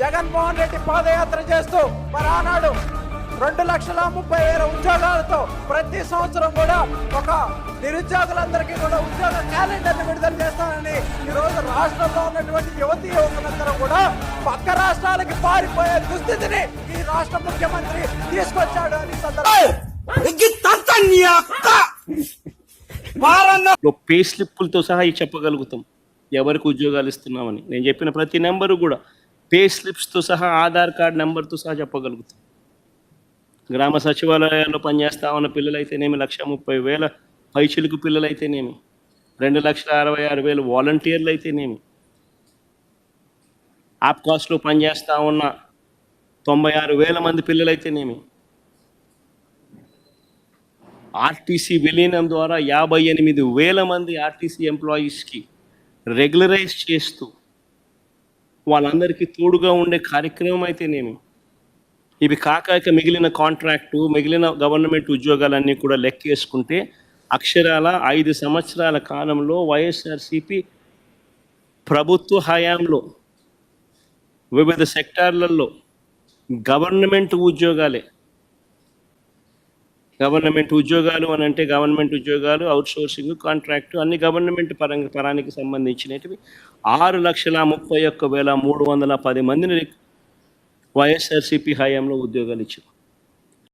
జగన్మోహన్ రెడ్డి పాదయాత్ర చేస్తూ మరి ఆనాడు రెండు లక్షల ముప్పై వేల ఉద్యోగాలతో ప్రతి సంవత్సరం కూడా ఒక నిరుద్యోగులందరికీ కూడా ఉద్యోగ క్యాలెండర్ని విడుదల చేస్తానని ఈ రోజు రాష్ట్రంలో ఉన్నటువంటి యువతి యువకులందరూ కూడా పక్క రాష్ట్రాలకి పారిపోయే దుస్థితిని ఈ రాష్ట్ర ముఖ్యమంత్రి తీసుకొచ్చాడు అని ఈ సందర్భంగా లో పే స్లిప్పులతో సహా చెప్పగలుగుతాం. ఎవరికి ఉద్యోగాలు ఇస్తున్నామని. నేను చెప్పిన ప్రతి నెంబరు కూడా పే స్లిప్స్తో సహా ఆధార్ కార్డ్ నెంబర్తో సహా చెప్పగలుగుతాం. గ్రామ సచివాలయాల్లో పనిచేస్తా ఉన్న పిల్లలైతేనేమి లక్ష ముప్పై వేల పైచిలుకు పిల్లలైతేనేమి? రెండు లక్షల అరవై ఆరు వేలు వాలంటీర్లు అయితేనేమి ఆప్కాస్లో పనిచేస్తూ ఉన్న తొంభై ఆరు వేల మంది పిల్లలైతేనేమి? ఆర్టీసీ విలీనం ద్వారా యాభై ఎనిమిది వేల మంది ఆర్టీసీ ఎంప్లాయీస్కి రెగ్యులరైజ్ చేస్తూ వాళ్ళందరికీ తోడుగా ఉండే కార్యక్రమం అయితేనేమి. ఇవి కాక ఇక మిగిలిన కాంట్రాక్టు మిగిలిన గవర్నమెంట్ ఉద్యోగాలన్నీ కూడా లెక్కేసుకుంటే అక్షరాల ఐదు సంవత్సరాల కాలంలో వైఎస్ఆర్సిపి ప్రభుత్వ హయాంలో వివిధ సెక్టార్లలో గవర్నమెంట్ ఉద్యోగాలే గవర్నమెంట్ ఉద్యోగాలు అని అంటే గవర్నమెంట్ ఉద్యోగాలు అవుట్ సోర్సింగ్ కాంట్రాక్ట్ అన్ని గవర్నమెంట్ పరంగా పరానికి సంబంధించినవి ఆరు లక్షల ముప్పై ఒక్క వేల మూడు వందల పది మందిని వైఎస్ఆర్సీపీ హయాంలో ఉద్యోగాలు ఇచ్చారు